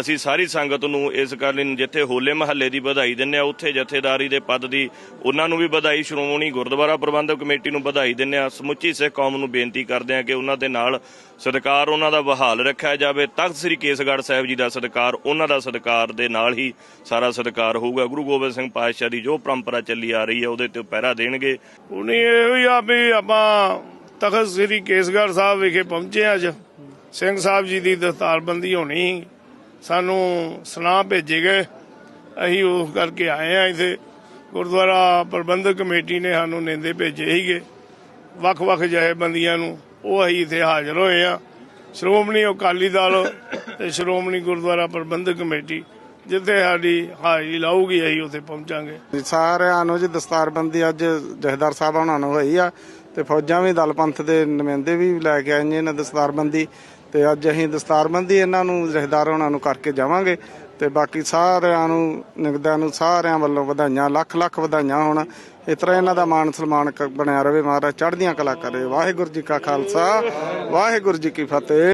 ਅਸੀਂ ਸਾਰੀ ਸੰਗਤ ਨੂੰ ਇਸ ਕਾਰਨ ਜਿੱਥੇ ਹੋਲੇ ਮਹੱਲੇ ਦੀ ਵਧਾਈ ਦਿੰਨੇ ਆ ਉੱਥੇ ਜਥੇਦਾਰੀ ਦੇ ਪਦ ਦੀ ਉਹਨਾਂ ਨੂੰ ਵੀ ਵਧਾਈ, ਸ਼੍ਰੋਮਣੀ ਗੁਰਦੁਆਰਾ ਪ੍ਰਬੰਧਕ ਕਮੇਟੀ ਨੂੰ ਵਧਾਈ ਦਿੰਨੇ ਆ ਸਮੁੱਚੀ ਸਿੱਖ ਕੌਮ ਨੂੰ ਬੇਨਤੀ ਕਰਦੇ ਆ ਕਿ ਉਹਨਾਂ ਦੇ ਨਾਲ ਸਤਿਕਾਰ ਉਹਨਾਂ ਦਾ ਬਹਾਲ ਰੱਖਿਆ ਜਾਵੇ। ਤਖਤ ਸ੍ਰੀ ਕੇਸਗੜ੍ਹ ਸਾਹਿਬ ਜੀ ਦਾ ਸਤਿਕਾਰ ਉਹਨਾਂ ਦਾ ਸਤਿਕਾਰ ਦੇ ਨਾਲ ਹੀ ਸਾਰਾ ਸਤਿਕਾਰ ਹੋਊਗਾ। ਗੁਰੂ ਗੋਬਿੰਦ ਸਿੰਘ ਪਾਤਸ਼ਾਹ ਦੀ ਜੋ ਪਰੰਪਰਾ ਚੱਲੀ ਆ ਰਹੀ ਹੈ, ਉਹਦੇ ਤੇ ਪਹਿਰਾ ਦੇਣਗੇ। ਉਹਨੇ ਇਹੋ ਹੀ ਆ ਵੀ ਆਪਾਂ ਤਖਤ ਸ੍ਰੀ ਕੇਸਗੜ੍ਹ ਸਾਹਿਬ ਵਿਖੇ ਪਹੁੰਚੇ ਅੱਜ। ਸਿੰਘ ਸਾਹਿਬ ਜੀ ਦੀ ਦਸਤਾਰਬੰਦੀ ਹੋਣੀ ਸਾਨੂੰ ਸੁਨਾਹ ਭੇਜੇ ਗਏ। ਅਸੀਂ ਉਸ ਕਰਕੇ ਆਏ ਆ ਇੱਥੇ। ਗੁਰਦੁਆਰਾ ਪ੍ਰਬੰਧਕ ਕਮੇਟੀ ਨੇ ਸਾਨੂੰ ਨਿੰਦੇ ਭੇਜੇ ਸੀਗੇ। ਵੱਖ-ਵੱਖ ਜਥੇਬੰਦੀਆਂ ਨੂੰ। ਉਹ ਅਸੀਂ ਇੱਥੇ ਹਾਜ਼ਰ ਹੋਏ ਆ ਸ਼੍ਰੋਮਣੀ ਅਕਾਲੀ ਦਲ ਤੇ ਸ਼੍ਰੋਮਣੀ ਗੁਰਦੁਆਰਾ ਪ੍ਰਬੰਧਕ ਕਮੇਟੀ। ਜਿੱਥੇ ਸਾਡੀ ਹਾਜ਼ਰੀ ਲਾਊਗੀ, ਅਸੀਂ ਉੱਥੇ ਪਹੁੰਚਾਂਗੇ। ਸਾਰਿਆਂ ਨੂੰ ਜੀ, ਦਸਤਾਰਬੰਦੀ ਅੱਜ ਜਹਦਾਰ ਸਾਹਿਬ ਉਹਨਾਂ ਨੂੰ ਹੋਈ ਆ ਤੇ ਫੌਜਾਂ ਵੀ ਦਲ ਦੇ ਨੁਮਾਇੰਦੇ ਵੀ ਲੈ ਕੇ ਆਏ ਨੇ ਇਹਨਾਂ ਦਸਤਾਰਬੰਦੀ ਤੇ ਅੱਜ ਅਸੀਂ ਦਸਤਾਰਬੰਦੀ ਇਹਨਾਂ ਨੂੰ, ਜਹਦਾਰ ਉਹਨਾਂ ਨੂੰ ਕਰਕੇ ਜਾਵਾਂਗੇ ਤੇ ਬਾਕੀ ਸਾਰਿਆਂ ਨੂੰ, ਨਿਗਦਾਂ ਨੂੰ ਸਾਰਿਆਂ ਵੱਲੋਂ ਵਧਾਈਆਂ, ਲੱਖ ਲੱਖ ਵਧਾਈਆਂ ਹੋਣ। ਇਸ ਤਰ੍ਹਾਂ ਇਹਨਾਂ ਦਾ ਮਾਣ ਸਨਮਾਨ ਬਣਿਆ ਰਵੇ ਮਹਾਰਾਜ, ਚੜ੍ਹਦੀਆਂ ਕਲਾ ਕਰੇ। ਵਾਹਿਗੁਰੂ ਜੀ ਕਾ ਖਾਲਸਾ, ਵਾਹਿਗੁਰੂ ਜੀ ਕੀ ਫਤਿਹ।